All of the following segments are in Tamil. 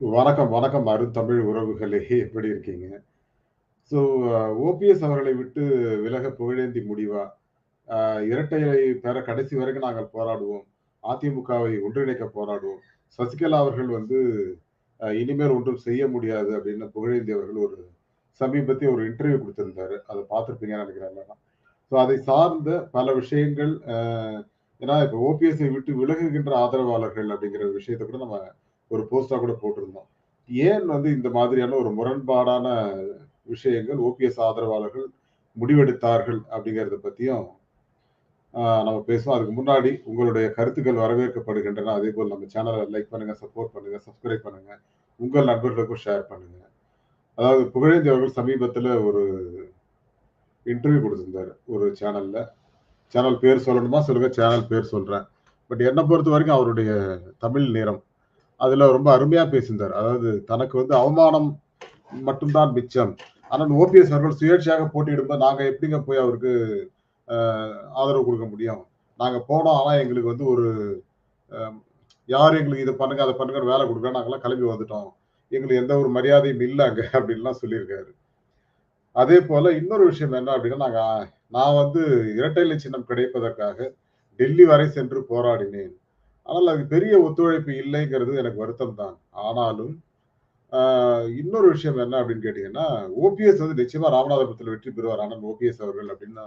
வணக்கம், வணக்கம் அருந்தமிழ் உறவுகளே! எப்படி இருக்கீங்க? ஸோ ஓபிஎஸ் uh, அவர்களை விட்டு விலக புகழேந்தி முடிவா? Uh, இரட்டையை பெற கடைசி வரைக்கும் நாங்கள் போராடுவோம். அதிமுகவை ஒன்றிணைக்க போராடுவோம். சசிகலா அவர்கள் வந்து uh, இனிமேல் ஒன்றும் செய்ய முடியாது அப்படின்னு புகழேந்தி அவர்கள் ஒரு சமீபத்திய ஒரு இன்டர்வியூ கொடுத்திருந்தாரு அதை பார்த்துருப்பீங்கன்னு நினைக்கிறேன் ஸோ அதை சார்ந்த பல விஷயங்கள் ஏன்னா இப்போ ஓபிஎஸ்ஐ விட்டு விலகுகின்ற ஆதரவாளர்கள் அப்படிங்கிற விஷயத்தை கூட நம்ம ஒரு போஸ்ட்டா கூட போட்டிருந்தோம். ஏன் வந்து இந்த மாதிரியான ஒரு முரண்பாடான விஷயங்கள் ஓபிஎஸ் ஆதரவாளர்கள் முடிவெடுத்தார்கள் அப்படிங்கிறத பத்தியும் நம்ம பேசுவோம். அதுக்கு முன்னாடி உங்களுடைய கருத்துக்கள் வரவேற்கப்படுகின்றன. அதே போல் நம்ம சேனலை லைக் பண்ணுங்க, சப்போர்ட் பண்ணுங்க, சப்ஸ்கிரைப் பண்ணுங்க. உங்கள் நண்பர்களுக்கும் ஷேர் பண்ணுங்க. அதாவது புகழேந்தி அவர்கள் சமீபத்தில் ஒரு இன்டர்வியூ கொடுத்துருந்தாரு ஒரு சேனல்ல. சேனல் பேர் சொல்லணுமா? சொல்லுங்க. சேனல் பேர் சொல்றேன். பட் என்னை பொறுத்த வரைக்கும் அவருடைய தமிழ் நேரம். அதுல ரொம்ப அருமையா பேசியிருந்தார் அதாவது தனக்கு வந்து அவமானம் மட்டும்தான் மிச்சம். ஆனால் ஓபிஎஸ் அவர்கள் சுயேட்சையாக போட்டியிடும்போது நாங்க எப்படிங்க போய் அவருக்கு ஆதரவு கொடுக்க முடியும்? நாங்க போனோம். ஆனா எங்களுக்கு வந்து ஒரு யார் எங்களுக்கு இதை பண்ணுங்க, அதை பண்ணுங்க வேலை கொடுக்க நாங்கலாம் கிளம்பி வந்துட்டோம். எங்களுக்கு எந்த ஒரு மரியாதையும் இல்லை அங்க அப்படின்லாம் சொல்லியிருக்காரு. அதேபோல இன்னொரு விஷயம் என்ன அப்படின்னா, நாங்க நான் வந்து இரட்டை இலை சின்னம் கிடைப்பதற்காக டெல்லி வரை சென்று போராடினேன். ஆனால் அதுக்கு பெரிய ஒத்துழைப்பு இல்லைங்கிறது எனக்கு வருத்தம் தான். ஆனாலும் இன்னொரு விஷயம் என்ன அப்படின்னு கேட்டீங்கன்னா, ஓபிஎஸ் வந்து நிச்சயமா ராமநாதபுரத்தில் வெற்றி பெறுவார். ஆனால் ஓபிஎஸ் அவர்கள் அப்படின்னு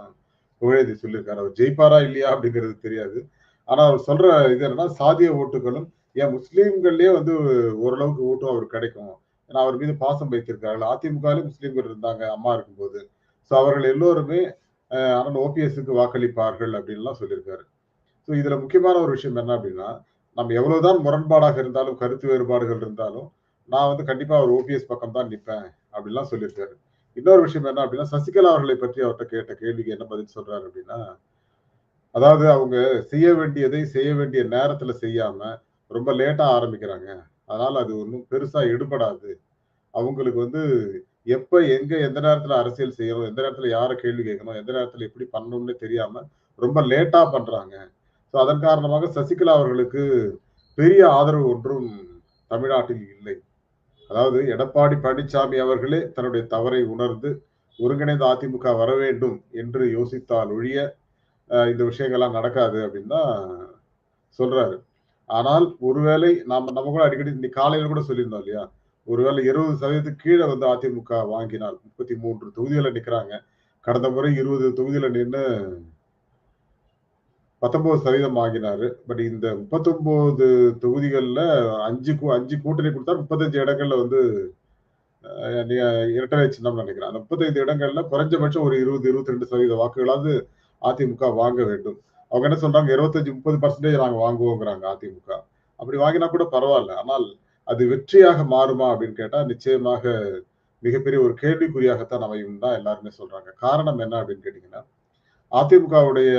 புகழேந்தி சொல்லியிருக்காரு. அவர் ஜெயிப்பாரா? இல்லையா? அப்படிங்கிறது தெரியாது. ஆனா அவர் சொல்ற இது என்னன்னா, சாதிய ஓட்டுகளும் ஏன் முஸ்லீம்கள்லயே வந்து ஓரளவுக்கு ஓட்டும் அவர் கிடைக்கும். ஏன்னா அவர் மீது பாசம் வைத்திருக்கார்கள் அதிமுகவிலும் முஸ்லீம்கள் இருந்தாங்க அம்மா இருக்கும்போது. ஸோ அவர்கள் எல்லோருமே ஆனால் ஓபிஎஸ்க்கு வாக்களிப்பார்கள் அப்படின்லாம் சொல்லியிருக்காரு. ஸோ இதுல முக்கியமான ஒரு விஷயம் என்ன அப்படின்னா, நம்ம எவ்வளவுதான் முரண்பாடாக இருந்தாலும், கருத்து வேறுபாடுகள் இருந்தாலும், நான் வந்து கண்டிப்பா அவர் ஓபிஎஸ் பக்கம் தான் நிற்பேன் அப்படின்லாம் சொல்லியிருக்காரு. இன்னொரு விஷயம் என்ன அப்படின்னா, சசிகலா அவர்களை பற்றி அவர்கிட்ட கேட்ட கேள்விக்கு என்ன பதில் சொல்றாரு அப்படின்னா, அதாவது அவங்க செய்ய வேண்டியதை செய்ய வேண்டிய நேரத்துல செய்யாம, ரொம்ப லேட்டா ஆரம்பிக்கிறாங்க. அதனால அது ஒன்றும் பெருசா எடுபடாது. அவங்களுக்கு வந்து எப்ப, எங்க, எந்த நேரத்துல அரசியல் செய்யணும், எந்த நேரத்துல யாரை கேள்வி கேட்கணும், எந்த நேரத்துல எப்படி பண்ணணும்னு தெரியாம ரொம்ப லேட்டா பண்றாங்க. ஸோ அதன் காரணமாக சசிகலா அவர்களுக்கு பெரிய ஆதரவு ஒன்றும் தமிழ்நாட்டில் இல்லை. அதாவது எடப்பாடி பழனிசாமி அவர்களே தன்னுடைய தவறை உணர்ந்து, ஒருங்கிணைந்த அதிமுக வர வேண்டும் என்று யோசித்தால் ஒழிய, இந்த விஷயங்கள்லாம் நடக்காது அப்படின்னு தான் சொல்றாரு. ஆனால் ஒருவேளை நாம நம்ம கூட அடிக்கடி இன்னைக்கு காலையில கூட சொல்லியிருந்தோம் இல்லையா? ஒருவேளை இருபது சதவீதத்துக்கு கீழே வந்து அதிமுக வாங்கினால் 33 தொகுதிகள்ல நிற்கிறாங்க கடந்த முறை 20 தொகுதியில நின்னு 19% வாங்கினாரு. பட் இந்த 39 தொகுதிகள்ல 5 கூ 5 கூட்டணி கொடுத்தா முப்பத்தஞ்சு இடங்கள்ல வந்து அ நி இரட்டை இலை சின்னம்னு அந்த 35 இடங்கள்ல குறைஞ்சபட்சம் ஒரு 20, 22% வாக்குகளாவது அதிமுக வாங்க வேண்டும். அவங்க என்ன சொல்றாங்க 25, 30% நாங்க வாங்குவோங்கிறாங்க அதிமுக. அப்படி வாங்கினா கூட பரவாயில்ல ஆனால் அது வெற்றியாக மாறுமா அப்படின்னு கேட்டா, நிச்சயமாக மிகப்பெரிய ஒரு கேள்விக்குறியாகத்தான் அமையும் தான் எல்லாருமே சொல்றாங்க. காரணம் என்ன அப்படின்னு கேட்டீங்கன்னா, அதிமுகவுடைய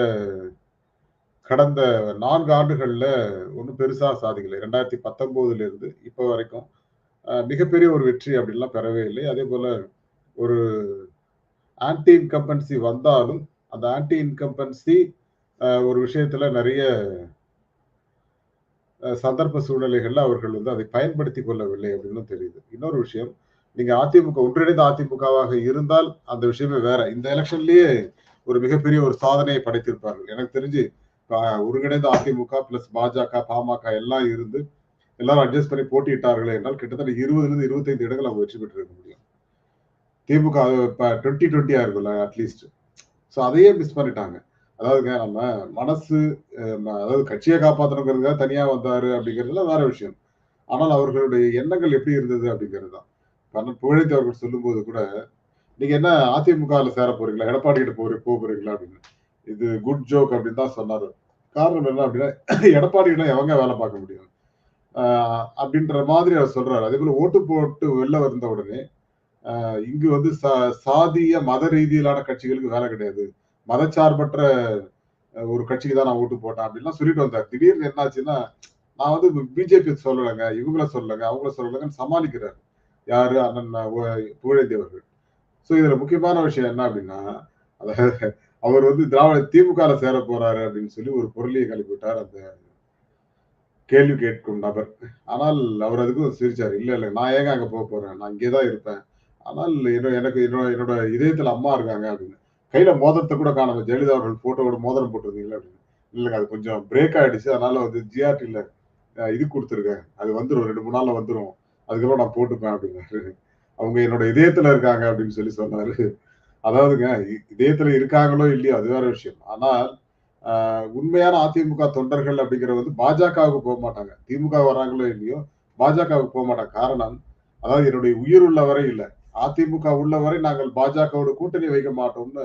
கடந்த நான்கு ஆண்டுகளில் ஒன்றும் பெருசாக சாதிக்கலை ரெண்டாயிரத்தி பத்தொம்போதுலேருந்து இப்போ வரைக்கும் மிகப்பெரிய ஒரு வெற்றி அப்படின்லாம் பெறவே இல்லை. அதே போல் ஒரு ஆன்டி இன்கம்பன்சி வந்தாலும், அந்த ஆன்டி இன்கம்பன்சி ஒரு விஷயத்தில் நிறைய சந்தர்ப்ப சூழ்நிலைகளில் அவர்கள் வந்து அதை பயன்படுத்திக் கொள்ளவில்லை அப்படின்னு தெரியுது. இன்னொரு விஷயம், நீங்கள் அதிமுக ஒன்றிணைந்த அதிமுகவாக இருந்தால் அந்த விஷயமே வேற. இந்த எலெக்ஷன்லேயே ஒரு மிகப்பெரிய ஒரு சாதனையை படைத்திருப்பார்கள். எனக்கு தெரிஞ்சு ஒருங்கிணைந்த அதிமுக பிளஸ் பாஜக, பாமக எல்லாம் இருந்து எல்லாரும் அட்ஜஸ்ட் பண்ணி போட்டியிட்டார்கள் என்றால் கிட்டத்தட்ட 20லிருந்து 25 இடங்கள் அவங்க வெற்றி பெற்றிருக்க முடியும். திமுக இப்ப 20, 20 இருக்கும்ல அட்லீஸ்ட். ஸோ அதையே மிஸ் பண்ணிட்டாங்க. அதாவதுங்க நம்ம மனசு அதாவது கட்சியை காப்பாத்தணுங்கிறதுக்காக தனியா வந்தாரு அப்படிங்கிறதுலாம் வேற விஷயம். ஆனால் அவர்களுடைய எண்ணங்கள் எப்படி இருந்தது அப்படிங்கிறது தான். அண்ணன் அவர்கள் சொல்லும்போது கூட, நீங்க என்ன அதிமுகல சேர போறீங்களா? எடப்பாடி கிட்ட போறி போறீங்களா அப்படின்னு. இது குட் ஜோக் அப்படின்னு தான் சொன்னாரு. காரணம் என்ன அப்படின்னா, எடப்பாடி எவங்க வேலை பார்க்க முடியும்? அப்படின்ற மாதிரி அவர் சொல்றாரு. அதேபோல ஓட்டு போட்டு வெளில வந்த உடனே, இங்கு வந்து ச சாதிய, மத ரீதியிலான கட்சிகளுக்கு வேலை கிடையாது. மதச்சார்பற்ற ஒரு கட்சிக்கு தான் நான் ஓட்டு போட்டேன் அப்படின்லாம் சொல்லிட்டு வந்தார். திடீர்னு என்னாச்சுன்னா நான் வந்து பிஜேபி சொல்லலைங்க இவங்கள சொல்லலைங்க அவங்கள சொல்லலைங்கன்னு சமாளிக்கிறாரு. யாரு? அண்ணன் ஒ புகழேந்தி அவர்கள். ஸோ இதுல முக்கியமான விஷயம் என்ன அப்படின்னா, அதாவது அவர் வந்து திராவிட திமுகல சேர போறாரு அப்படின்னு சொல்லி ஒரு பொருளியை கழிப்பிட்டார் விட்டார் அந்த கேள்வி கேட்கும் நபர். ஆனால் அவர் அதுக்கும் சிரிச்சார் "இல்ல, இல்ல நான் ஏங்க அங்க போக போறேன். நான் இங்கே தான் இருப்பேன். ஆனால் என்ன எனக்கு என்னோட என்னோட இதயத்துல அம்மா இருக்காங்க" அப்படின்னு. கையில மோதிரத்தை கூட காணோம். ஜெயலலிதா அவர்கள் போட்டோட மோதிரம் போட்டிருந்தீங்களா அப்படின்னு. இல்லைங்க அது கொஞ்சம் பிரேக் ஆயிடுச்சு. அதனால வந்து ஜிஆர்டில இது கொடுத்துருக்கேன் அது வந்துடும் ரெண்டு மூணு நாள்ல வந்துடும் அதுக்கப்புறம் நான் போட்டுப்பேன்" அப்படின்னாரு. அவங்க என்னோட இதயத்துல இருக்காங்க அப்படின்னு சொல்லி சொன்னாரு. அதாவதுங்க இதயத்துல இருக்காங்களோ இல்லையோ அது வேற விஷயம். ஆனால் உண்மையான அதிமுக தொண்டர்கள் அப்படிங்கிறது வந்து பாஜகவுக்கு போக மாட்டாங்க திமுக வராங்களோ இல்லையோ பாஜகவுக்கு போக மாட்டாங்க காரணம், அதாவது என்னுடைய உயிர் உள்ள இல்லை அதிமுக உள்ள வரை நாங்கள் பாஜகவோட கூட்டணி வைக்க மாட்டோம்னு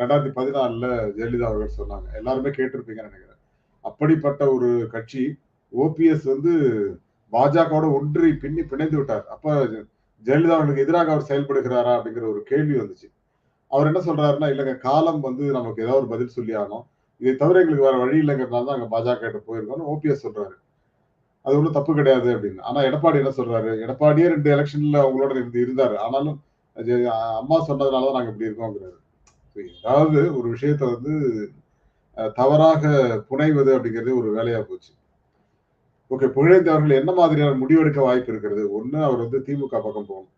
2014ல ஜெயலலிதா அவர்கள் சொன்னாங்க. எல்லாருமே கேட்டிருப்பீங்கன்னு நினைக்கிறேன் அப்படிப்பட்ட ஒரு கட்சி ஓபிஎஸ் வந்து பாஜகவோட ஒன்றி பின்னி பிணைந்து விட்டார். அப்ப ஜெயலலிதா அவர்களுக்கு எதிராக அவர் செயல்படுகிறாரா? அப்படிங்கிற ஒரு கேள்வி வந்துச்சு. அவர் என்ன சொல்றாருன்னா, இல்லைங்க காலம் வந்து நமக்கு ஏதாவது ஒரு பதில் சொல்லி ஆகணும். இதை தவிர எங்களுக்கு வேற வழி இல்லைங்கிறதுனால தான் அங்கே பாஜக கிட்ட போயிருக்கோம்னு" ஓபிஎஸ் சொல்றாரு. அது ஒன்றும் தப்பு கிடையாது அப்படின்னு. ஆனா எடப்பாடி என்ன சொல்றாரு? எடப்பாடியே ரெண்டு எலெக்ஷன்ல அவங்களோட இருந்து இருந்தாரு. ஆனாலும் அம்மா சொன்னதுனால தான் நாங்கள் இப்படி இருக்கோங்கிறாரு. ஏதாவது ஒரு விஷயத்த வந்து தவறாக புனைவது அப்படிங்கிறது ஒரு வேலையா போச்சு. ஓகே. புகழேந்தி அவர்கள் என்ன மாதிரியான முடிவெடுக்க வாய்ப்பு இருக்கிறது? ஒன்று அவர் வந்து திமுக பக்கம் போகணும்.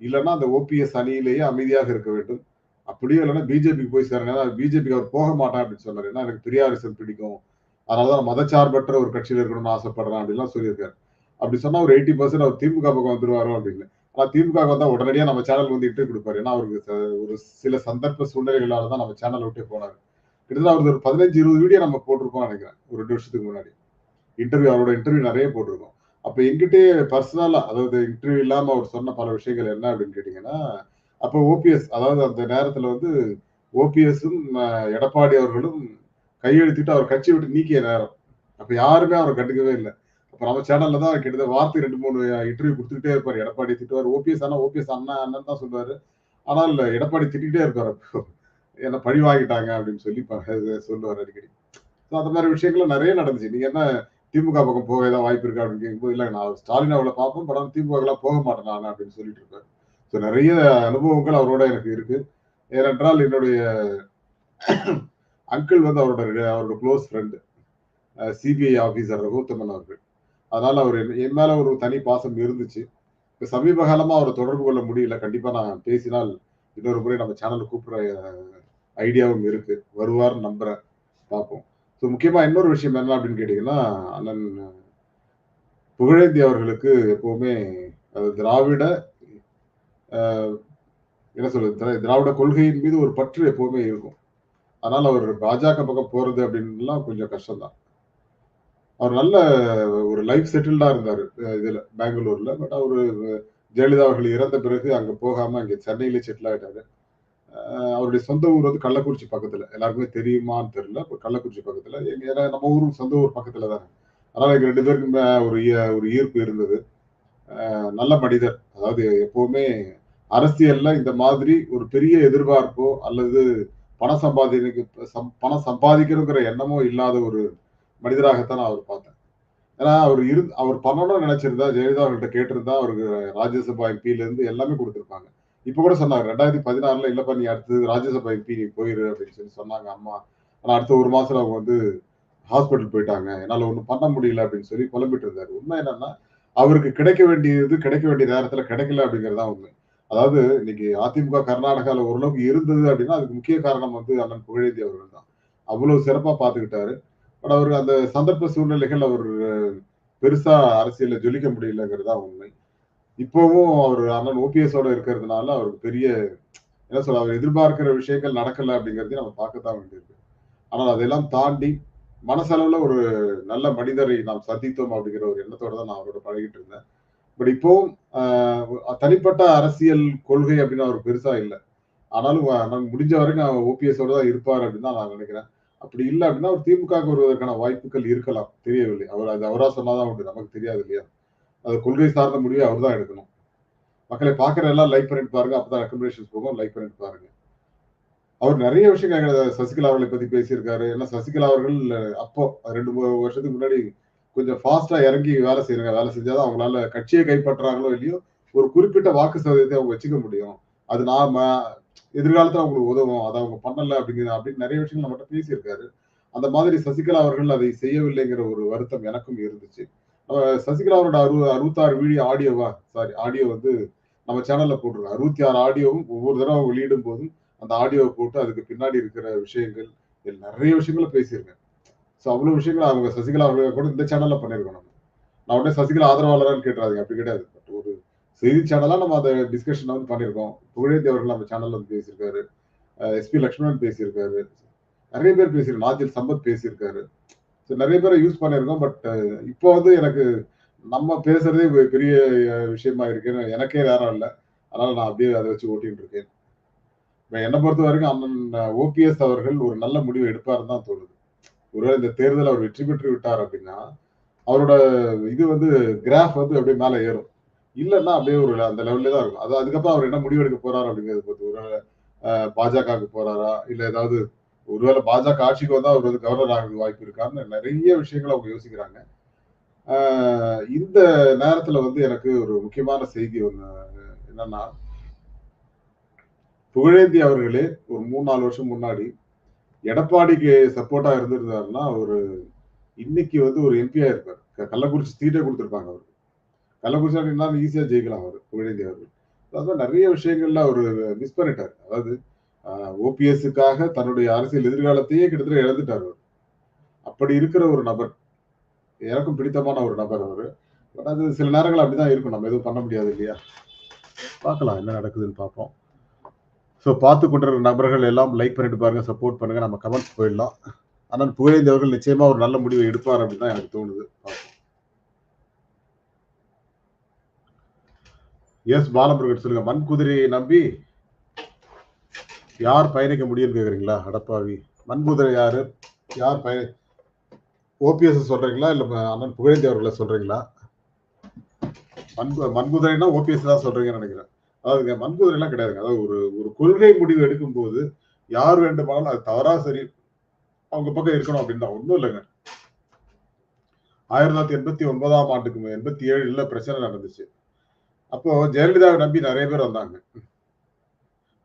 இல்லைன்னா அந்த ஓபிஎஸ் அணியிலேயே அமைதியாக இருக்க வேண்டும். அப்படியே இல்லைன்னா பிஜேபிக்கு போய் சேரணும். ஏன்னா பிஜேபிக்கு அவர் போக மாட்டேன் அப்படின்னு சொன்னாரு. ஏன்னா எனக்கு பெரியாரிசம் பிடிக்கும். அதனால தான் மதச்சார்பற்ற ஒரு கட்சியில இருக்கணும்னு ஆசைப்படுறேன் அப்படின்லாம் சொல்லியிருக்காரு. அப்படி சொன்னா ஒரு 80% அவர் திமுக பக்கம் வந்துருவாரோ அப்படின்னு. ஆனா திமுக வந்தா உடனடியா நம்ம சேனல் வந்து இட்டு கொடுப்பாரு ஏன்னா அவருக்கு ஒரு சில சந்தர்ப்ப சூழ்நிலைகளால தான் நம்ம சேனல் விட்டே போனாரு. கிட்டத்தட்ட அவர் ஒரு 15, 20 வீடியோ நம்ம போட்டிருப்போம்னு நினைக்கிறேன் ஒரு ரெண்டு வருஷத்துக்கு முன்னாடி. இன்டர்வியூ அவரோட இன்டர்வியூ நிறைய போட்டிருக்கோம். அப்ப என்கிட்டயே பர்சனலா அதாவது இன்டர்வியூ இல்லாம அவர் சொன்ன பல விஷயங்கள் என்ன அப்படின்னு கேட்டீங்கன்னா, அப்ப ஓபிஎஸ் அதாவது அந்த நேரத்துல வந்து ஓபிஎஸும் எடப்பாடி அவர்களும் கையெழுத்திட்டு அவர் கட்சி விட்டு நீக்கிய நேரம். அப்ப யாருமே அவரை கண்டுக்கவே இல்லை அப்ப நம்ம சேனல்ல தான் கிட்டத்தட்ட வார்த்தை ரெண்டு மூணு இன்டர்வியூ கொடுத்துக்கிட்டே இருப்பார் எடப்பாடி திட்டுவார் ஓபிஎஸ் ஆனா ஓபிஎஸ் அண்ணா அண்ணன் தான் சொல்லுவாரு. ஆனால் எடப்பாடி திட்டிக்கிட்டே இருப்பார் அப்போ. என்ன பழி வாங்கிட்டாங்க அப்படின்னு சொல்லி சொல்லுவார் அடிக்கடி. ஸோ அந்த மாதிரி விஷயங்கள்லாம் நிறைய நடந்துச்சு. நீங்க என்ன திமுக பக்கம் போக ஏதாவது வாய்ப்பு இருக்கா அப்படின்னு கேட்கும்போது, இல்ல நான் ஸ்டாலின் அவளை பார்ப்பேன். படம் திமுகலாம் போக மாட்டேன் நான் அப்படின்னு சொல்லிட்டு இருப்பேன் ஸோ நிறைய அனுபவங்கள் அவரோட எனக்கு இருக்கு. ஏனென்றால் என்னுடைய அங்கிள் வந்து அவரோட அவரோட close friend CBI officer Raghuthaman அவர்கள். அதனால் அவர் என் மேலே ஒரு தனி பாசம் இருந்துச்சு. இப்போ சமீப காலமாக அவரை தொடர்பு கொள்ள முடியல. கண்டிப்பாக நான் பேசினால் இன்னொரு முறை நம்ம சேனலில் கூப்பிட்ற ஐடியாவும் இருக்கு. வருவார்ன்னு நம்புகிறேன் பார்ப்போம். ஸோ முக்கியமாக இன்னொரு விஷயம் என்ன அப்படின்னு கேட்டிங்கன்னா அண்ணன் புகழேந்தி அவர்களுக்கு எப்போவுமே அது திராவிட என்ன சொல்றது? திராவிட கொள்கையின் மீது ஒரு பற்று எப்பவுமே இருக்கும். அதனால அவர் பாஜக பக்கம் போறது அப்படின்லாம் கொஞ்சம் கஷ்டம் தான். அவர் நல்ல ஒரு லைஃப் செட்டில்டா இருந்தாரு. இதுல பெங்களூர்ல. பட் அவரு ஜெயலலிதா அவர்கள் இறந்த பிறகு அங்க போகாம அங்க சென்னையிலே செட்டில் ஆயிட்டாரு. அவருடைய சொந்த ஊர் வந்து கள்ளக்குறிச்சி பக்கத்துல. எல்லாருக்குமே தெரியுமான்னு தெரியல. கள்ளக்குறிச்சி பக்கத்துல. ஏன்னா நம்ம ஊரும் சொந்த ஊர் பக்கத்துல தானே. அதனால எங்க ரெண்டு பேருக்குமே ஒரு ஒரு ஈர்ப்பு இருந்தது. நல்ல மனிதர். அதாவது எப்பவுமே அரசியல்ல இந்த மாதிரி ஒரு பெரிய எதிர்பார்ப்போ அல்லது பணம் சம்பாதிக்கு பணம் சம்பாதிக்கணுங்கிற எண்ணமோ இல்லாத ஒரு மனிதராகத்தான் நான் அவர் பார்த்தேன். ஏன்னா அவர் இரு அவர் பண்ணணும்னு நினைச்சிருந்தா ஜெயலலிதா அவர்கிட்ட கேட்டிருந்தா அவருக்கு ராஜ்யசபா எம்பியில இருந்து எல்லாமே கொடுத்துருப்பாங்க இப்ப கூட சொன்னாங்க ரெண்டாயிரத்தி பதினாறுல இல்லப்பா நீ அடுத்தது ராஜ்யசபா எம்பி நீ போயிரு அப்படின்னு சொல்லி சொன்னாங்க அம்மா. ஆனா அடுத்த ஒரு மாசத்துல அவங்க வந்து ஹாஸ்பிட்டல் போயிட்டாங்க. என்னால ஒண்ணும் பண்ண முடியல அப்படின்னு சொல்லி குழம்பிட்டு இருந்தாரு. உண்மை என்னன்னா, அவருக்கு கிடைக்க வேண்டியது கிடைக்க வேண்டிய நேரத்துல கிடைக்கல அப்படிங்கிறது தான் உண்மை. அதாவது இன்னைக்கு அதிமுக கர்நாடகாவில் ஓரளவுக்கு இருந்தது அப்படின்னா, அதுக்கு முக்கிய காரணம் வந்து அண்ணன் புகழேந்தி அவர்கள் தான். அவ்வளவு சிறப்பாக பார்த்துக்கிட்டாரு. பட் அவர் அந்த சந்தர்ப்ப சூழ்நிலைகள் அவர் பெருசா அரசியலில் ஜொலிக்க முடியலங்கிறது தான் உண்மை. இப்பவும் அவர் அண்ணன் ஓபிஎஸோட இருக்கிறதுனால அவருக்கு பெரிய என்ன சொல்ல அவர் எதிர்பார்க்கிற விஷயங்கள் நடக்கல அப்படிங்கிறதையும் நம்ம பார்க்கத்தான் வேண்டியிருக்கு. ஆனால் அதையெல்லாம் தாண்டி மனசளவுல ஒரு நல்ல மனிதரை நாம் சந்தித்தோம் அப்படிங்கிற ஒரு எண்ணத்தோட தான் நான் அவரோட பழகிட்டு இருந்தேன். பட் இப்போ தனிப்பட்ட அரசியல் கொள்கை அப்படின்னு அவர் பெருசா இல்லை ஆனாலும் நான் முடிஞ்ச வரைக்கும் ஓபிஎஸோட தான் இருப்பார் அப்படின்னு தான் நான் நினைக்கிறேன். அப்படி இல்லை அப்படின்னா அவர் திமுக வருவதற்கான வாய்ப்புகள் இருக்கலாம். தெரியவில்லை. அவர் அது அவரா சொன்னா தான் உண்டு. நமக்கு தெரியாது இல்லையா? அது கொள்கை சார்ந்த முடிவை அவர் தான் எடுக்கணும். மக்களை பார்க்குற எல்லாம் லைக் பண்ணிட்டு பாருங்க. அப்பதான் ரெக்கமெண்டேஷன்ஸ் போகும். லைக் பண்ணிட்டு பாருங்க. அவர் நிறைய விஷயங்கள் சசிகலா அவர்களை பத்தி பேசியிருக்காரு. ஏன்னா சசிகலா அவர்கள் அப்போ 2, 3 வருஷத்துக்கு முன்னாடி கொஞ்சம் ஃபாஸ்டா இறங்கி வேலை செய்யறாங்க வேலை செஞ்சாதான் அவங்களால கட்சியை கைப்பற்றாங்களோ இல்லையோ, ஒரு குறிப்பிட்ட வாக்கு சதவீதத்தை அவங்க வச்சுக்க முடியும். அது நாம எதிர்காலத்துல அவங்களுக்கு உதவும். அதை அவங்க பண்ணல அப்படிங்கிற அப்படின்னு நிறைய விஷயங்கள் மட்டும் பேசியிருக்காரு. அந்த மாதிரி சசிகலா அவர்கள் அதை செய்யவில்லைங்கிற ஒரு வருத்தம் எனக்கும் இருந்துச்சு சசிகலா அவரோட அறு அறுபத்தாறு வீடியோ ஆடியோவா சாரி ஆடியோ வந்து நம்ம சேனல்ல போட்டிருக்கோம் அறுபத்தி ஆறு ஆடியோவும் ஒவ்வொரு தடவை வெளியிடும் போதும் அந்த ஆடியோவை போட்டு அதுக்கு பின்னாடி இருக்கிற விஷயங்கள் நிறைய விஷயங்களை பேசியிருக்கேன் ஸோ அவ்வளோ விஷயங்கள் அவங்க சசிகலா அவங்க கூட இந்த சேனலில் பண்ணியிருக்கோம் நம்ம. நான் உடனே சசிகலா ஆதரவாளரான்னு கேட்டுறாங்க அப்படி கிடையாது. பட் ஒரு செய்தி சேனலாக நம்ம அதை டிஸ்கஷன் வந்து பண்ணியிருக்கோம். புகழேந்தி அவர்கள் நம்ம சேனலில் வந்து பேசியிருக்காரு. எஸ்பி லக்ஷ்மணன் பேசியிருக்காரு. நிறைய பேர் பேசியிருக்காரு. நாஜில் சம்பத் பேசியிருக்காரு. ஸோ நிறைய பேரை யூஸ் பண்ணியிருக்கோம். பட் இப்போ வந்து எனக்கு நம்ம பேசுறதே பெரிய விஷயமா இருக்குன்னு எனக்கே நேரம் இல்லை. அதனால நான் அப்படியே அதை வச்சு ஓட்டிட்டு இருக்கேன். இப்போ என்னை பொறுத்த வரைக்கும் அண்ணன் ஓபிஎஸ் அவர்கள் ஒரு நல்ல முடிவு எடுப்பாருன்னு தான் தோணுது. ஒருவேளை இந்த தேர்தல் அவர் வெற்றி பெற்று விட்டார் அப்படின்னா அவரோட இது வந்து கிராஃப் வந்து அப்படியே மேலே ஏறும். இல்லைன்னா அப்படியே ஒரு அந்த லெவல்ல தான் இருக்கும். அது அதுக்கப்புறம் அவர் என்ன முடிவெடுக்க போறாரு அப்படிங்கிறது பொறுத்து ஒருவேளை பாஜகவுக்கு போறாரா? இல்லை ஏதாவது ஒருவேளை பாஜக ஆட்சிக்கு வந்தா அவர் வந்து கவர்னர் ஆகிறது வாய்ப்பு இருக்கான்னு நிறைய விஷயங்களை அவங்க யோசிக்கிறாங்க. இந்த நேரத்துல வந்து எனக்கு ஒரு முக்கியமான செய்தி ஒன்று என்னன்னா புகழேந்தி அவர்களே ஒரு மூணு நாலு வருஷம் முன்னாடி எடப்பாடிக்கு சப்போர்ட்டா இருந்திருந்தாருன்னா ஒரு இன்னைக்கு வந்து ஒரு எம்பியா இருப்பார். கள்ளக்குறிச்சி சீட்டே கொடுத்துருப்பாங்க அவருக்கு கள்ளக்குறிச்சி அப்படின்னா ஈஸியா ஜெயிக்கலாம் அவர் புகழேந்தி அவர்கள் அதாவது நிறைய விஷயங்கள்ல அவர் மிஸ் பண்ணிட்டார். அதாவது ஓபிஎஸ்க்காக தன்னுடைய அரசியல் எதிர்காலத்தையே கிட்டத்தட்ட இழந்துட்டார் அவர். அப்படி இருக்கிற ஒரு நபர் எனக்கும் பிடித்தமான ஒரு நபர் அவர். பட் அது சில நேரங்கள் அப்படிதான் இருக்கும். நம்ம எதுவும் பண்ண முடியாது இல்லையா? பார்க்கலாம் என்ன நடக்குதுன்னு பார்ப்போம். ஸோ பார்த்து கொண்டிருக்கிற நபர்கள் எல்லாம் லைக் பண்ணிட்டு பாருங்க சப்போர்ட் பண்ணுங்க. நம்ம கமெண்ட்ஸ் போயிடலாம். ஆனால் புகழேந்தி அவர்கள் நிச்சயமா ஒரு நல்ல முடிவை எடுப்பார் அப்படின்னு தான் எனக்கு தோணுது. எஸ் பாலமுருகன் சொல்லுங்க மண் குதிரையை நம்பி யார் பயணிக்க முடியும்னு கேக்குறீங்களா? அடப்பாவி. மண் குதிரை யாரு? யார் பய ஓபிஎஸ் சொல்றீங்களா? இல்ல அண்ணன் புகழேந்தி அவர்களை சொல்றீங்களா? மண் கு- மண் ஓபிஎஸ் தான் சொல்றீங்கன்னு நினைக்கிறேன். அதாவது மண் எல்லாம் கிடையாதுங்க. அதாவது ஒரு ஒரு கொள்கை முடிவு எடுக்கும் போது யார் வேண்டுமானாலும் அது தவறா சரி அவங்க பக்கம் இருக்கணும் அப்படின்னு தான். ஒண்ணும் இல்லைங்க. ஆயிரத்தி தொள்ளாயிரத்தி எண்பத்தி ஒன்பதாம் ஆண்டுக்கு எண்பத்தி ஏழுல பிரச்சனை நடந்துச்சு. அப்போ ஜெயலலிதாவை நம்பி நிறைய பேர் வந்தாங்க.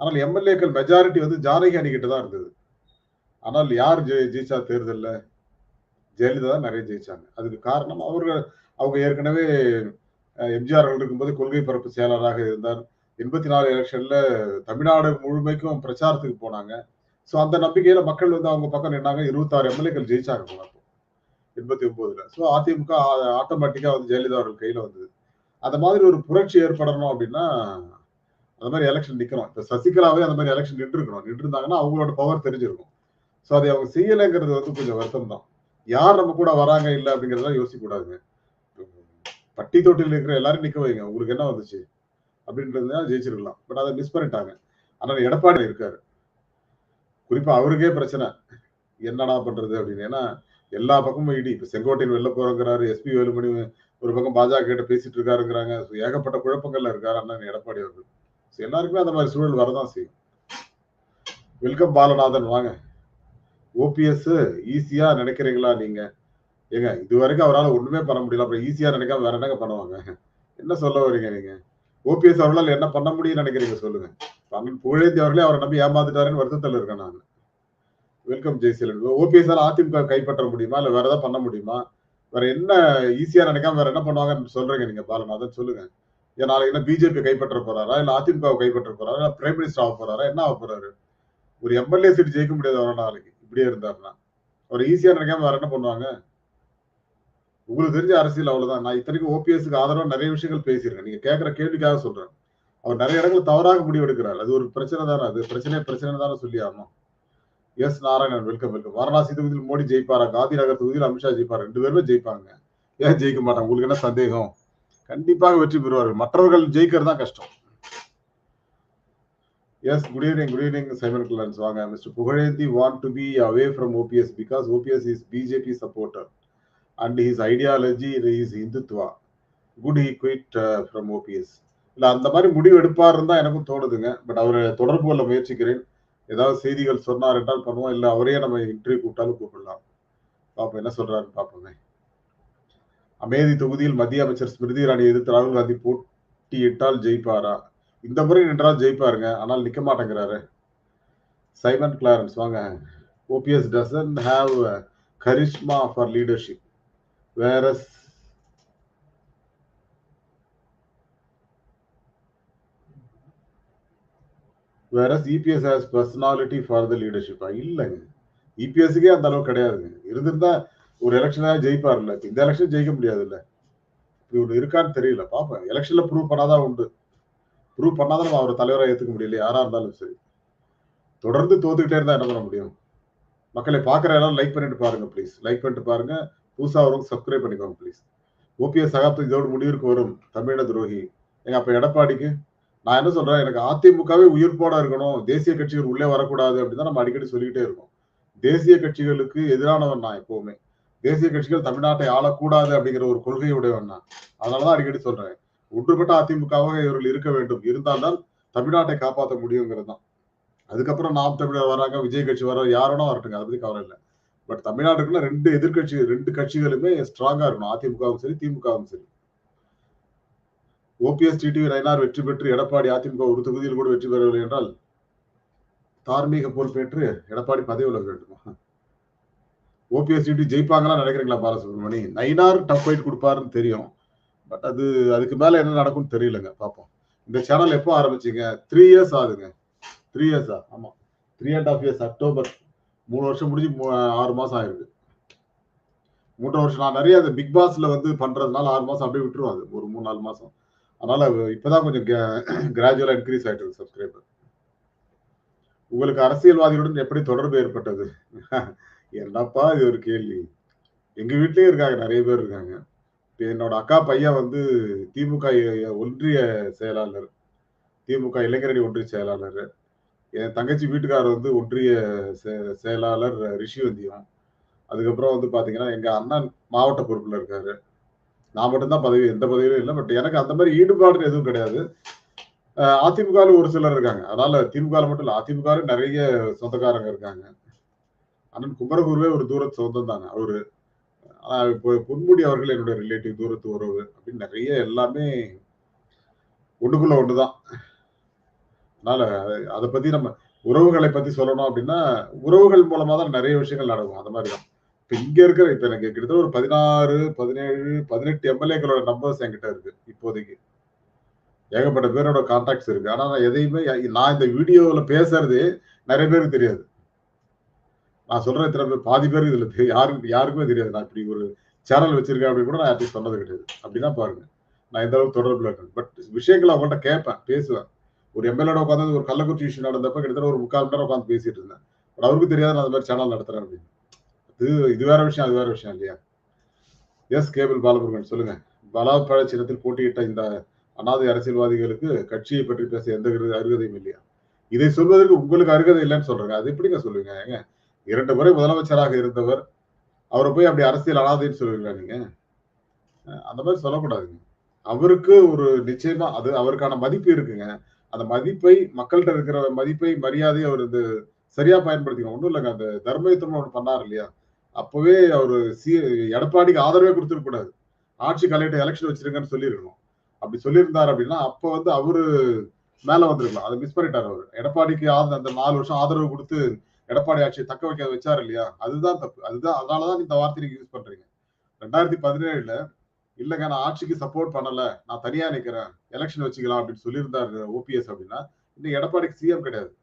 ஆனால் எம்எல்ஏக்கள் மெஜாரிட்டி வந்து ஜானகி அணிகிட்ட தான் இருந்தது. ஆனால் யார் ஜெய ஜெயிச்சா தேர்தலில்? ஜெயலலிதா தான் நிறைய ஜெயிச்சாங்க. அதுக்கு காரணம் அவர்கள் அவங்க ஏற்கனவே எம்ஜிஆர் இருக்கும்போது கொள்கை பரப்பு செயலராக இருந்தார். எண்பத்தி நாலு எலெக்ஷன்ல தமிழ்நாடு முழுமைக்கும் பிரச்சாரத்துக்கு போனாங்க. ஸோ அந்த நம்பிக்கையில மக்கள் வந்து அவங்க பக்கம் நின்னாங்க. இருபத்தாறு எம்எல்ஏக்கள் ஜெயிச்சாங்க. அப்போ எண்பத்தி ஒன்பதுல ஸோ அதிமுக ஆட்டோமேட்டிக்கா வந்து ஜெயலலிதா அவர்கள் கையில வந்தது. அந்த மாதிரி ஒரு புரட்சி ஏற்படணும் அப்படின்னா அந்த மாதிரி எலெக்ஷன் நிற்கணும் இப்போ சசிகலாவே அந்த மாதிரி எலெக்ஷன் நின்று இருக்கணும் நின்று இருந்தாங்கன்னா அவங்களோட பவர் தெரிஞ்சிருக்கும். ஸோ அதை அவங்க செய்யலைங்கிறது வந்து கொஞ்சம் வருத்தம் தான் யார் நம்ம கூட வராங்க இல்லை அப்படிங்கிறதெல்லாம் யோசிக்க கூடாதுங்க பட்டி தொட்டியில் இருக்கிற எல்லாரும் நிற்க வைங்க. உங்களுக்கு என்ன வந்துச்சு? அப்படின்றதுனால ஜெயிச்சிருக்கலாம். பட் அதை மிஸ் பண்ணிட்டாங்க. ஆனால் எடப்பாடி இருக்காரு. குறிப்பா அவருக்கே பிரச்சனை. என்னடா பண்றது அப்படின்னு. ஏன்னா எல்லா பக்கமும் இடி. இப்ப செங்கோட்டையன் வெளில போறங்கிறாரு எஸ்பி வேலுமணி ஒரு பக்கம் பாஜக கிட்ட பேசிட்டு இருக்காருங்கிறாங்க. ஏகப்பட்ட குழப்பங்கள்ல இருக்காரு அண்ணன் எடப்பாடி அவர்கள். ஸோ எல்லாருக்குமே அந்த மாதிரி சூழல் வரதான் செய்யும். வெல்கம் பாலநாதன். வாங்க. ஓபிஎஸ் ஈஸியா நினைக்கிறீங்களா நீங்க? ஏங்க இது வரைக்கும் அவரால் ஒண்ணுமே பண்ண முடியல. அப்புறம் ஈஸியா நினைக்காம வேற என்னங்க பண்ணுவாங்க? என்ன சொல்ல வரீங்க நீங்க? ஓபிஎஸ் அவர்களால் என்ன பண்ண முடியும்னு நினைக்கிறீங்க சொல்லுங்க. அண்ணன் புகழேந்தி அவர்களே அவரை நம்பி ஏமாந்துட்டாருன்னு வருத்தத்தில் இருக்கேன் நான். வெல்கம் ஜெய்சீலன் ஓபிஎஸ் அதிமுக கைப்பற்ற முடியுமா? இல்ல வேற ஏதாவது பண்ண முடியுமா? வேற என்ன ஈஸியா நினைக்காம வேற என்ன பண்ணுவாங்கன்னு சொல்றீங்க நீங்க பாலநாதன் சொல்லுங்க. ஏன் நாளைக்கு என்ன பிஜேபி கைப்பற்ற போறாரா? இல்ல அதிமுக கைப்பற்ற போறாரா? இல்ல பிரைம் மினிஸ்டர் ஆக போறாரா? என்ன ஆக போறாரு? ஒரு எம்எல்ஏ சீட் ஜெயிக்க முடியாது அவரை நாளைக்கு. இப்படியே இருந்தாருன்னா. அவர் ஈஸியா நினைக்காம வேற என்ன பண்ணுவாங்க? உங்களுக்கு தெரிஞ்ச அரசியல் அவ்வளவுதான். நான் இத்தனைக்கும் ஓபிஎஸ்க்கு ஆதரவா நிறைய விஷயங்கள் பேசியிருக்கேன். நீங்க கேட்கிற கேள்விக்காக சொல்றேன். அவர் நிறைய இடங்கள் தவறாக முடிவு எடுக்கிறார் அது ஒரு பிரச்சனை தானே. அது பிரச்சனை பிரச்சனை தானே சொல்லி ஆகணும். Yes Narayanan welcome welcome. Varanasi தொகுதியில் மோடி ஜெயிப்பாரா? காந்தி நகர் தொகுதியில் அமித்ஷா ஜெயிப்பாரா? ரெண்டு பேருமே ஜெயிப்பாங்க. ஏன் ஜெயிக்க மாட்டாங்க? உங்களுக்கு என்ன சந்தேகம்? கண்டிப்பாக வெற்றி பெறுவார்கள். மற்றவர்கள் ஜெயிக்கிறது தான் கஷ்டம். Yes good evening good evening Simon Clarence வாங்க mister Pugazhendhi want to be away from OPS because OPS is BJP supporter and his ideology is Hindutva good he quit from OPS இல்லை அந்த மாதிரி முடிவு எடுப்பாருன்னு தான் எனக்கும் தோணுதுங்க. பட் அவரை தொடர்பு கொள்ள முயற்சிக்கிறேன். ஏதாவது செய்திகள் சொன்னார் என்றால் பண்ணுவோம். இல்லை அவரே நம்ம இன்டர்வியூ கூப்பிட்டாலும் கூப்பிடலாம். பாப்போம் என்ன சொல்றாருன்னு பார்ப்போமே அமேதி தொகுதியில் மத்திய அமைச்சர் ஸ்மிருதி இராணி எதிர்த்து ராகுல் காந்தி போட்டியிட்டால் ஜெயிப்பாரா? இந்த முறை நின்றால் ஜெயிப்பாருங்க. ஆனால் நிக்க மாட்டேங்கிறாரு. சைமன் கிளாரன்ஸ் வாங்க. OPS doesn't have charisma for leadership whereas whereas EPS has personality for the லீடர்ஷிப்பா இல்லைங்க. இபிஎஸ்க்கே அந்த அளவு கிடையாதுங்க. இருந்திருந்தா ஒரு எலெக்ஷனாக ஜெயிப்பார்ல இப்ப இந்த எலெக்ஷன் ஜெயிக்க முடியாதுல்ல. இப்படி ஒன்று இருக்கான்னு தெரியல. பார்ப்பேன் எலெக்ஷனில் ப்ரூவ் பண்ணாதான் உண்டு. ப்ரூவ் பண்ணாதான் நம்ம அவரை தலைவராக ஏற்றுக்க முடியல. யாராக இருந்தாலும் சரி. தொடர்ந்து தோத்துக்கிட்டே இருந்தால் என்ன பண்ண முடியும்? மக்களை பார்க்குற எல்லாரும் லைக் பண்ணிட்டு பாருங்க ப்ளீஸ் லைக் பண்ணிட்டு பாருங்க. புதுசாக வரும் சப்ஸ்கிரைப் பண்ணிக்கோங்க ப்ளீஸ் ஓபிஎஸ் சகாப்தம் இதோடு முடிவிற்கு வரும். தமிழ துரோகி. எங்க அப்ப எடப்பாடிக்கு? நான் என்ன சொல்றேன் எனக்கு அதிமுகவே உயிர்ப்போட இருக்கணும். தேசிய கட்சிகள் உள்ளே வரக்கூடாது அப்படின்னு நம்ம அடிக்கடி சொல்லிக்கிட்டே இருக்கோம். தேசிய கட்சிகளுக்கு எதிரானவன் நான் எப்பவுமே. தேசிய கட்சிகள் தமிழ்நாட்டை ஆளக்கூடாது அப்படிங்கிற ஒரு கொள்கையுடையவன் நான். அதனாலதான் அடிக்கடி சொல்றேன். ஒன்றுபட்ட அதிமுகவாக இவர்கள் இருக்க வேண்டும். இருந்தால்தான் தமிழ்நாட்டை காப்பாற்ற முடியுங்கிறது தான் அதுக்கப்புறம் நாம் தமிழர் வராங்க விஜய் கட்சி வர யாரோட வரட்டுங்க. அதை பத்தி கவலை இல்லை. பட் தமிழ்நாட்டுக்குள்ள ரெண்டு எதிர்கட்சி ரெண்டு கட்சிகளுமே ஸ்ட்ராங்கா இருக்கணும். அதிமுகவும் சரி திமுகவும் சரி. ஓபிஎஸ் டிடிவி நயனார் வெற்றி பெற்று எடப்பாடி அதிமுக ஒரு தொகுதியில் கூட வெற்றி பெறவில்லை என்றால் தார்மீக பொறுப்பேற்று எடப்பாடி பதவி விலக வேண்டுமா? ஓபிஎஸ் டிடி ஜெயிப்பாங்களா நினைக்கிறீங்களா பாலசுப்ரமணி? நைனார் டஃப் ஃபைட் கொடுப்பாருன்னு தெரியும். பட் அது அதுக்கு மேல என்ன நடக்கும்னு தெரியலங்க பார்ப்போம் இந்த சேனல் எப்போ ஆரம்பிச்சீங்க? த்ரீ இயர்ஸ் ஆகுதுங்க. த்ரீ இயர்ஸா ஆமா. Three and half years October மூணு வருஷம் முடிஞ்சு ஆறு மாசம் ஆயிருக்கு. மூன்றரை வருஷம் நான் நிறைய அந்த பிக் பாஸ்ல வந்து பண்றதுனால ஆறு மாசம் அப்படியே விட்டுருவாங்க ஒரு மூணு நாலு மாசம். அதனால இப்பதான் கொஞ்சம் கிராஜுவலா இன்க்ரீஸ் ஆயிட்டு இருக்கு சப்ஸ்கிரைபர் உங்களுக்கு அரசியல்வாதிகளுடன் எப்படி தொடர்பு ஏற்பட்டது? என்னப்பா இது ஒரு கேள்வி. எங்க வீட்லயே இருக்காங்க நிறைய பேர் இருக்காங்க. என்னோட அக்கா பையன் வந்து திமுக ஒன்றிய செயலாளர். திமுக இளைஞரணி ஒன்றிய செயலாளர். என் தங்கச்சி வீட்டுக்காரர் வந்து ஒன்றிய செ- செயலாளர் ரிஷிவந்தியம் அதுக்கப்புறம் வந்து பாத்தீங்கன்னா எங்க அண்ணன் மாவட்ட பொறுப்புல இருக்காரு. நான் மட்டும்தான் பதவி எந்த பதவியும் இல்லை. பட் எனக்கு அந்த மாதிரி ஈடுபாடு எதுவும் கிடையாது. அதிமுக ஒரு சிலர் இருக்காங்க. அதனால திமுக மட்டும் இல்லை அதிமுக நிறைய சொந்தக்காரங்க இருக்காங்க. அண்ணன் குமரகுருவே ஒரு தூரத்து சொந்தம் தாங்க. அவரு ஆனா இப்போ பொன்முடி அவர்கள் என்னுடைய ரிலேட்டிவ் தூரத்து உறவு அப்படின்னு நிறைய எல்லாமே ஒண்ணுக்குள்ள தான் அதனால அதை பத்தி நம்ம உறவுகளை பத்தி சொல்லணும் அப்படின்னா உறவுகள் மூலமா தான் நிறைய விஷயங்கள் நடக்கும். அந்த மாதிரி தான். இப்ப இங்க இருக்கிற இப்ப எனக்கு கிட்டத்தட்ட ஒரு பதினாறு பதினேழு பதினெட்டு எம்எல்ஏக்களோட நம்பர்ஸ் என்கிட்ட இருக்கு இப்போதைக்கு. ஏகப்பட்ட பேரோட கான்டாக்ட்ஸ் இருக்கு. ஆனா நான் எதையுமே நான் இந்த வீடியோவில் பேசுறது நிறைய பேருக்கு தெரியாது. நான் சொல்றேன் இத்தனை பேர் பாதி பேர் இதுல யாருக்கு யாருக்குமே தெரியாது. நான் இப்படி ஒரு சேனல் வச்சிருக்கேன் அப்படின்னு கூட நான் யார்ட்டையும் சொன்னது கிடையாது. அப்படின்னா பாருங்க. நான் எந்த அளவுக்கு தொடர்பில் இருக்கேன். பட் விஷயங்களை அவங்கள்ட்ட கேட்பேன் பேசுவேன். ஒரு எம்எல்ஏட உட்காந்து ஒரு கள்ளக்குறிச்சி இஷ்யூ நடந்தப்ப கிட்டத்தட்ட ஒரு முக்கால் மணி நேரம் உட்காந்து பேசிட்டு இருந்தேன். பட் அவருக்கு தெரியாது நான் அந்த மாதிரி சேனல் நடத்துறேன் அப்படின்னு. இது இது வேற விஷயம் அது வேற விஷயம் இல்லையா? எஸ் கேபிள் பாலமுருகன் சொல்லுங்க. பலாப்பழ சின்னத்தில் போட்டியிட்ட இந்த அனாதை அரசியல்வாதிகளுக்கு கட்சியை பற்றி பேச எந்த அருகதையும் இல்லையா? இதை சொல்வதற்கு உங்களுக்கு அருகதை இல்லைன்னு சொல்றேங்க. அது எப்படிங்க சொல்லுவீங்க? ஏங்க இரண்டு முறை முதலமைச்சராக இருந்தவர் அவரை போய் அப்படி அரசியல் அனாதைன்னு சொல்லுவீங்களா நீங்க? அந்த மாதிரி சொல்லக்கூடாதுங்க. அவருக்கு ஒரு நிச்சயமா அது அவருக்கான மதிப்பு இருக்குங்க. அந்த மதிப்பை மக்கள்கிட்ட இருக்கிற மதிப்பை மரியாதையை அவர் இது சரியா பயன்படுத்திக்கணும். ஒன்றும் இல்லைங்க. அந்த தர்மயுத்தம் ஒன்று பண்ணார் இல்லையா? அப்பவே அவர் சி எடப்பாடிக்கு ஆதரவே கொடுத்துருக்க கூடாது. ஆட்சி கலையிட்ட எலெக்ஷன் வச்சிருங்கன்னு சொல்லியிருக்கணும். அப்படி சொல்லியிருந்தார் அப்படின்னா அப்போ வந்து அவரு மேல வந்திருக்கலாம். அதை மிஸ் பண்ணிட்டார் அவர். எடப்பாடிக்கு ஆத- அந்த நாலு வருஷம் ஆதரவு கொடுத்து எடப்பாடி ஆட்சியை தக்க வைக்க வச்சார் இல்லையா? அதுதான் தப்பு. அதுதான் அதனாலதான் இந்த வார்த்தை நீங்கள் யூஸ் பண்றீங்க. ரெண்டாயிரத்தி பதினேழுல இல்லைங்க நான் ஆட்சிக்கு சப்போர்ட் பண்ணல. நான் தனியா நிக்கிறேன். எலெக்ஷன் வச்சுக்கலாம் அப்படின்னு சொல்லியிருந்தாரு ஓபிஎஸ் அப்படின்னா இன்னைக்கு எடப்பாடிக்கு சிஎம் கிடையாது.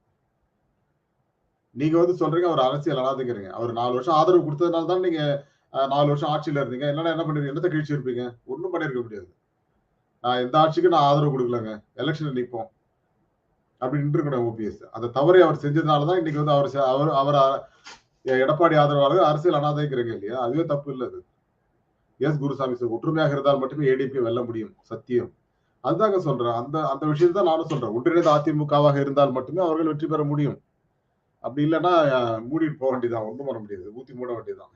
நீங்க வந்து சொல்றீங்க அவர் அரசியல் அனாதைங்கிறீங்க. அவர் நாலு வருஷம் ஆதரவு கொடுத்ததுனால தான் நீங்க நாலு வருஷம் ஆட்சியில இருந்தீங்க. இல்லைன்னா என்ன பண்ணுவீங்க என்னத்த கழிச்சு இருப்பீங்க? ஒன்றும் பண்ணிருக்க முடியாது. நான் எந்த ஆட்சிக்கும் நான் ஆதரவு கொடுக்கலங்க. எலெக்ஷன்ல நிற்போம் அப்படின்னு இருக்கணும் ஓபிஎஸ் அந்த தவறை அவர் செஞ்சதுனால தான் இன்னைக்கு வந்து அவர் செ- அவர் அவர் எடப்பாடி ஆதரவாளர்கள் அரசியல் அனாதைங்கிறீங்க இல்லையா? அதுவே தப்பு இல்லை அது. எஸ் குருசாமி சார் ஒற்றுமையாக இருந்தால் மட்டுமே ஏடிபி வெல்ல முடியும். சத்தியம். அதுதாங்க சொல்றேன். அந்த அந்த விஷயத்தை தான் நானும் சொல்றேன். ஒன்றிணைந்த அதிமுகவாக இருந்தால் மட்டுமே அவர்கள் வெற்றி பெற முடியும். அப்படி இல்லைன்னா மூடிட்டு போக வேண்டியதான் ஒன்றும் பண்ண முடியாது. ஊத்தி மூட வேண்டியதான்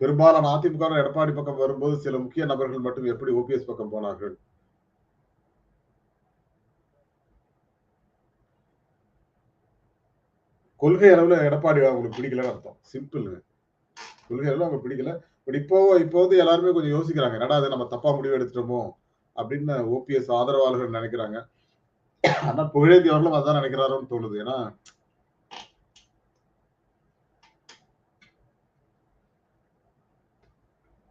பெரும்பாலான அதிமுக எடப்பாடி பக்கம் வரும்போது சில முக்கிய நபர்கள் மட்டும் எப்படி ஓபிஎஸ் பக்கம் போனார்கள்? கொள்கை அளவுல எடப்பாடி அவங்களுக்கு பிடிக்கலன்னு அர்த்தம். சிம்பிள் கொள்கைகளும் அவங்க பிடிக்கல. பட் இப்போ இப்போ வந்து எல்லாருமே கொஞ்சம் யோசிக்கிறாங்க. என்னடா அதை நம்ம தப்பா முடிவு எடுத்துட்டோமோ? அப்படின்னு ஓபிஎஸ் ஆதரவாளர்கள் நினைக்கிறாங்க. ஆனா புகழேந்தி அவர்களும் அதான் நினைக்கிறாரோன்னு தோணுது. ஏன்னா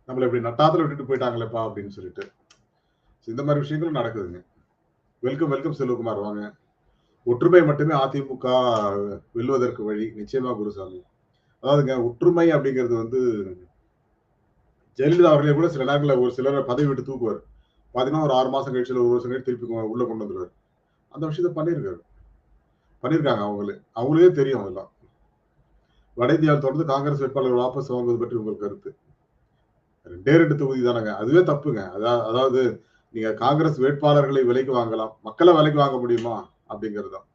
நம்மள இப்படி நட்டாத்துல விட்டுட்டு போயிட்டாங்களேப்பா அப்படின்னு சொல்லிட்டு. இந்த மாதிரி விஷயங்களும் நடக்குதுங்க. வெல்கம் வெல்கம் செல்வகுமார் வாங்க. ஒற்றுமை மட்டுமே அதிமுக வெல்வதற்கு வழி. நிச்சயமா குருசாமி. அதாவதுங்க ஒற்றுமை அப்படிங்கிறது வந்து ஜெயலலிதா அவர்களே கூட சில நேரங்களில் ஒரு சிலரை பதவி விட்டு தூக்குவார். பார்த்தீங்கன்னா ஒரு ஆறு மாதம் கழிச்சு ஒரு வருஷம் கழிச்சு திருப்பி உள்ளே உள்ள கொண்டு வந்துருவார். அந்த விஷயத்த பண்ணியிருக்காரு பண்ணியிருக்காங்க அவங்களே. அவங்களே தெரியும் அதெல்லாம். வட இந்தியாவில் தொடர்ந்து காங்கிரஸ் வேட்பாளர்கள் வாபஸ் வாங்குவது பற்றி உங்கள் கருத்து? ரெண்டே ரெண்டு தொகுதி தானங்க. அதுவே தப்புங்க. அதாவது அதாவது நீங்க காங்கிரஸ் வேட்பாளர்களை விலைக்கு வாங்கலாம். மக்களை விலைக்கு வாங்க முடியுமா? அப்படிங்கிறது தான்.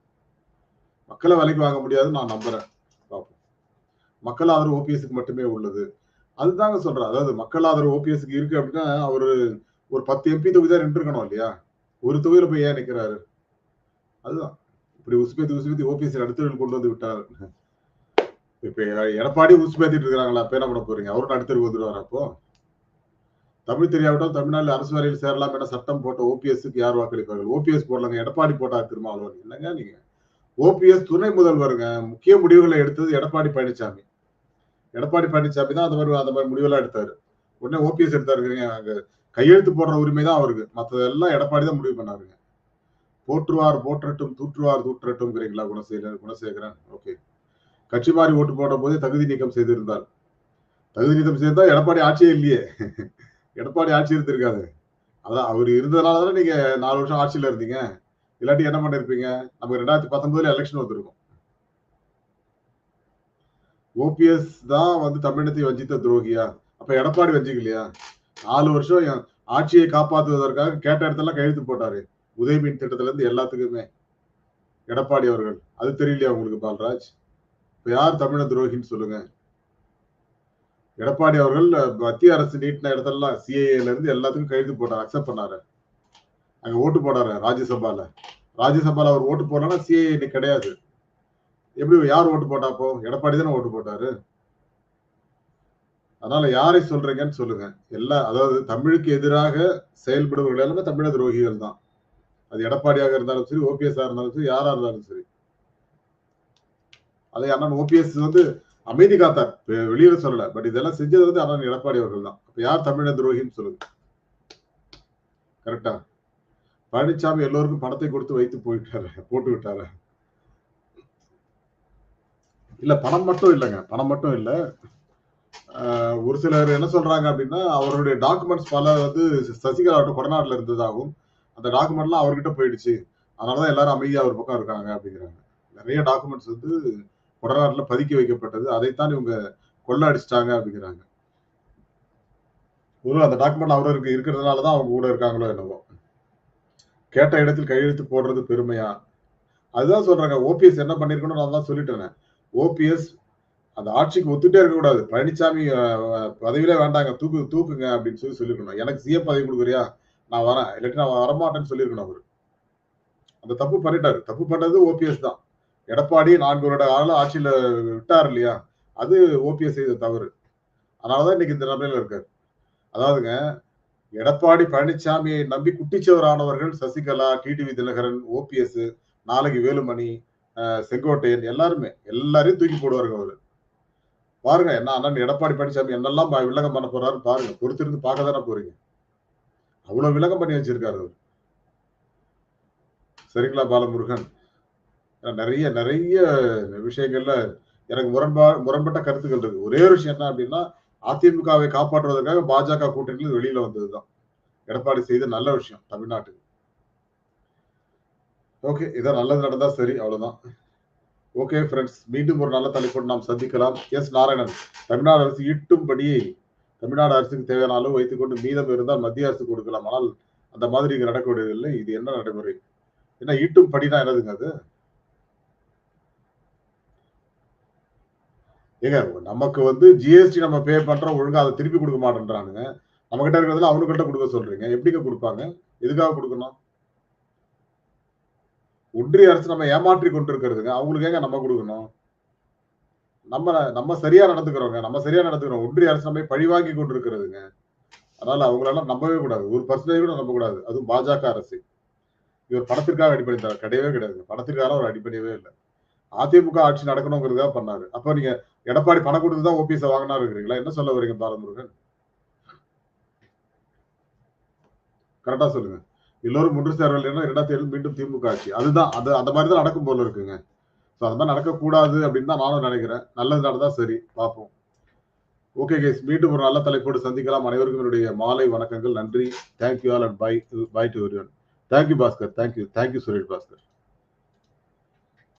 மக்களை விலைக்கு வாங்க முடியாதுன்னு நான் நம்புறேன். மக்கள் ஆதரவு ஓபிஎஸ்க்கு மட்டுமே உள்ளது. அதுதாங்க சொல்றேன். அதாவது மக்கள் ஆதரவு ஓபிஎஸ்க்கு இருக்கு அப்படின்னா அவரு ஒரு பத்து எம்பி தொகுதி தான் நின்றுக்கணும் இல்லையா? ஒரு தொகுதியில போய் ஏன் நிக்கிறாரு? அதுதான். இப்படி உசுபேத்தி உசுபேத்தி ஓபிஎஸ் அடுத்தவர்கள் கொண்டு வந்து விட்டார். இப்ப எடப்பாடி உசுபேத்திட்டு இருக்கிறாங்களா? அப்ப என்ன பண்ண போறீங்க? அவரும் நடுத்தருக்கு வந்துடுவார் அப்போ? தமிழ் தெரியாவிட்டால் தமிழ்நாட்டில் அரசு வரையில் சேரலாம் என சட்டம் போட்ட ஓபிஎஸ்க்கு யார் வாக்களிப்பார்கள்? ஓபிஎஸ் போடலங்க எடப்பாடி போட்டார் திருமாவளவன். இல்லைங்க நீங்க? ஓபிஎஸ் துணை முதல்வருங்க. முக்கிய முடிவுகளை எடுத்தது எடப்பாடி பழனிசாமி. எடப்பாடி பழனிசாமி தான் அந்த மாதிரி அந்த மாதிரி முடிவெல்லாம் எடுத்தாரு. உடனே ஓபிஎஸ் எடுத்தாருங்க அங்க கையெழுத்து போடுற உரிமை தான் அவருக்கு. மற்றதெல்லாம் எடப்பாடி தான் முடிவு பண்ணாருங்க. போற்றுவார் போற்றட்டும் தூற்றுவார் தூற்றட்டும்ங்கிறீங்களா குணசேகரன் குணசேகரன்? ஓகே. கட்சி மாறி ஓட்டு போட்ட போதே தகுதி நீக்கம் செய்திருந்தார். தகுதி நீக்கம் செய்திருந்தா எடப்பாடி ஆட்சியே இல்லையே. எடப்பாடி ஆட்சி இருந்திருக்காது. அதான் அவர் இருந்ததுனால தானே நீங்க நாலு வருஷம் ஆட்சியில இருந்தீங்க. இல்லாட்டி என்ன பண்ணிருப்பீங்க? நமக்கு ரெண்டாயிரத்தி பத்தொன்பதுல எலெக்ஷன் வந்திருக்கும். ஓபிஎஸ் தான் வந்து தமிழகத்தை வஞ்சித்த துரோகியா? அப்ப எடப்பாடி வஞ்சிக்கலையா? நாலு வருஷம் ஆட்சியை காப்பாற்றுவதற்காக கேட்ட இடத்துல கையெழுத்து போட்டாரு. உதயமின் திட்டத்துல இருந்து எல்லாத்துக்குமே. எடப்பாடி அவர்கள். அது தெரியலையா உங்களுக்கு பால்ராஜ்? இப்ப யார் தமிழ துரோகின்னு சொல்லுங்க? எடப்பாடி அவர்கள் மத்திய அரசு நீட்டின இடத்தெல்லாம் சிஏஏல இருந்து எல்லாத்துக்கும் கையெழுத்து போட்டார் அக்செப்ட் பண்ணாரு. அங்க ஓட்டு போடாரு ராஜ்யசபால. ராஜ்யசபால அவர் ஓட்டு போடலன்னா சிஏஏ கிடையாது. எப்படி யார் ஓட்டு போட்டா அப்போ? எடப்பாடி தானே ஓட்டு போட்டாரு. அதனால யாரை சொல்றீங்கன்னு சொல்லுங்க. எல்லா அதாவது தமிழுக்கு எதிராக செயல்படுபவர்கள் எல்லாமே தமிழ துரோகிகள் தான். அது எடப்பாடியாக இருந்தாலும் சரி ஓபிஎஸ்ஆ இருந்தாலும் சரி யாரா இருந்தாலும் சரி. அதை அண்ணன் ஓபிஎஸ் வந்து அமைதி காத்தார். வெளியில சொல்லல. பட் இதெல்லாம் செஞ்சது வந்து அண்ணன் எடப்பாடி அவர்கள் தான். அப்ப யார் தமிழ துரோகின்னு சொல்லுங்க. கரெக்டா? பழனிசாமி எல்லோருக்கும் பணத்தை கொடுத்து வைத்து போயிட்டாரு போட்டு விட்டாரு. இல்ல பணம் மட்டும் இல்லைங்க. பணம் மட்டும் இல்ல. ஒரு சிலர் என்ன சொல்றாங்க அப்படின்னா அவருடைய டாக்குமெண்ட்ஸ் பல வந்து சசிகலாவோட கொடநாட்டுல இருந்ததாகவும் அந்த டாக்குமெண்ட்லாம் அவர்கிட்ட போயிடுச்சு. அதனாலதான் எல்லாரும் அமைதியா ஒரு பக்கம் இருக்காங்க அப்படிங்கிறாங்க. நிறைய டாக்குமெண்ட்ஸ் வந்து கொடநாட்டுல பதுக்கி வைக்கப்பட்டது. அதைத்தான் இவங்க கொள்ள அடிச்சிட்டாங்க அப்படிங்கிறாங்க. ஒரு அந்த டாக்குமெண்ட் அவருக்கு இருக்கிறதுனாலதான் அவங்க கூட இருக்காங்களோ என்னவோ. கேட்ட இடத்தில் கையெழுத்து போடுறது பெருமையா? அதுதான் சொல்றாங்க. ஓபிஎஸ் என்ன பண்ணிருக்கணும் நான் தான் சொல்லிட்டேன். ஓபிஎஸ் அந்த ஆட்சிக்கு ஒத்துட்டே இருக்கக்கூடாது பழனிசாமி பதவியிலே வேண்டாங்க. தூக்கு தூக்குங்க அப்படின்னு சொல்லி சொல்லிருக்கணும். எனக்கு சிஎம் பதவி கொடுக்குறியா? நான் வரேன். இல்லாட்டி நான் வரமாட்டேன்னு சொல்லியிருக்கணும் அவரு. அந்த தப்பு பண்ணிட்டாரு. தப்பு பண்ணது ஓபிஎஸ் தான். எடப்பாடி நான்கு வருட காலம் ஆட்சியில விட்டார் இல்லையா? அது ஓபிஎஸ் செய்த தவறு. அதனாலதான் இன்னைக்கு இந்த நிலைமையில இருக்காரு. அதாவதுங்க எடப்பாடி பழனிசாமியை நம்பி குட்டிச்சவரானவர்கள் சசிகலா டிடிவி தினகரன் ஓபிஎஸ் நாளைக்கு வேலுமணி செங்கோட்டையன் எல்லாருமே எல்லாரையும் தூக்கி போடுவாருங்க அவரு. பாருங்க என்ன அண்ணன் எடப்பாடி பழனிசாமி என்னெல்லாம் ப- பண்ண போறாரு பாருங்க. பொறுத்திருந்து பார்க்க தானே போறீங்க. அவ்வளவு விலகம் பண்ணி வச்சிருக்காரு அவர். சரிங்களா பாலமுருகன்? நிறைய நிறைய விஷயங்கள்ல எனக்கு முரண்பா முரண்பட்ட கருத்துக்கள் இருக்கு. ஒரே ஒரு விஷயம் என்ன அப்படின்னா அதிமுகவை காப்பாற்றுவதற்காக பாஜக கூட்டணியில் வெளியில வந்ததுதான். எடப்பாடி செய்த நல்ல விஷயம் தமிழ்நாட்டுக்கு. ஓகே இதான் நல்லது நடந்தா சரி அவ்வளவுதான். ஓகே ஃப்ரெண்ட்ஸ் மீண்டும் ஒரு நல்ல தலைப்போடு நாம் சந்திக்கலாம். எஸ் நாராயணன் தமிழ்நாடு அரசு ஈட்டும்படி தமிழ்நாடு அரசுக்கு தேவையான அளவு வைத்துக்கொண்டு மீதம் இருந்தால் மத்திய அரசு கொடுக்கலாம். ஆனால் அந்த மாதிரி இங்க நடக்கக்கூடியதில்லை இது என்ன நடைமுறை? என்ன ஈட்டும் படினா என்னதுங்க அது? ஏங்க நமக்கு வந்து ஜிஎஸ்டி நம்ம பே பண்றோம் ஒழுங்கா அதை திருப்பி கொடுக்க மாட்டேன்றானுங்க. நம்ம கிட்ட இருக்கிறதுல அவனுக்கிட்ட கொடுக்க சொல்றீங்க. எப்படிங்க கொடுப்பாங்க? எதுக்காக கொடுக்கணும்? ஒன்றிய அரசு நம்ம ஏமாற்றி கொண்டிருக்கிறதுங்க. அவங்களுக்கு ஏங்க நம்ம கொடுக்கணும்? நம்ம நம்ம சரியா நடந்துக்கிறோங்க. நம்ம சரியா நடந்துக்கிறோம். ஒன்றிய அரசு நம்ம பழிவாங்கி கொண்டிருக்கிறதுங்க. அதனால அவங்களெல்லாம் நம்பவே கூடாது. ஒரு பர்சன்டேஜ் கூட நம்பக்கூடாது அதுவும் பாஜக அரசு. இவர் பணத்திற்காக தர கிடையவே கிடையாது. பணத்திற்காக அவர் அடிப்படையவே இல்லை. அதிமுக ஆட்சி நடக்கணுங்கிறதா பண்ணாரு. அப்ப நீங்க எடப்பாடி பணம் கொடுத்து தான் ஓபிஎஸ் வாங்கினா இருக்கிறீங்களா? என்ன சொல்ல வரீங்க பாலமுருகன்? கரெக்டா சொல்லுங்க. எல்லோரும் ஒன்று சேரவில்லைன்னா இரண்டாம் தேர்தல் மீண்டும் திமுக ஆட்சி. அதுதான் அது அந்த மாதிரி தான் நடக்கும் போல இருக்குங்க. ஸோ அது மாதிரி நடக்கக்கூடாது அப்படின்னு தான் நானும் நினைக்கிறேன். நல்லது நடந்தா சரி பார்ப்போம். ஓகே கேஸ் மீண்டும் ஒரு நல்ல தலைப்போடு சந்திக்கலாம். அனைவருக்கும் என்னுடைய மாலை வணக்கங்கள். நன்றி. Thank you all and bye bye to everyone thank you Bhaskar thank you thank you Suresh Bhaskar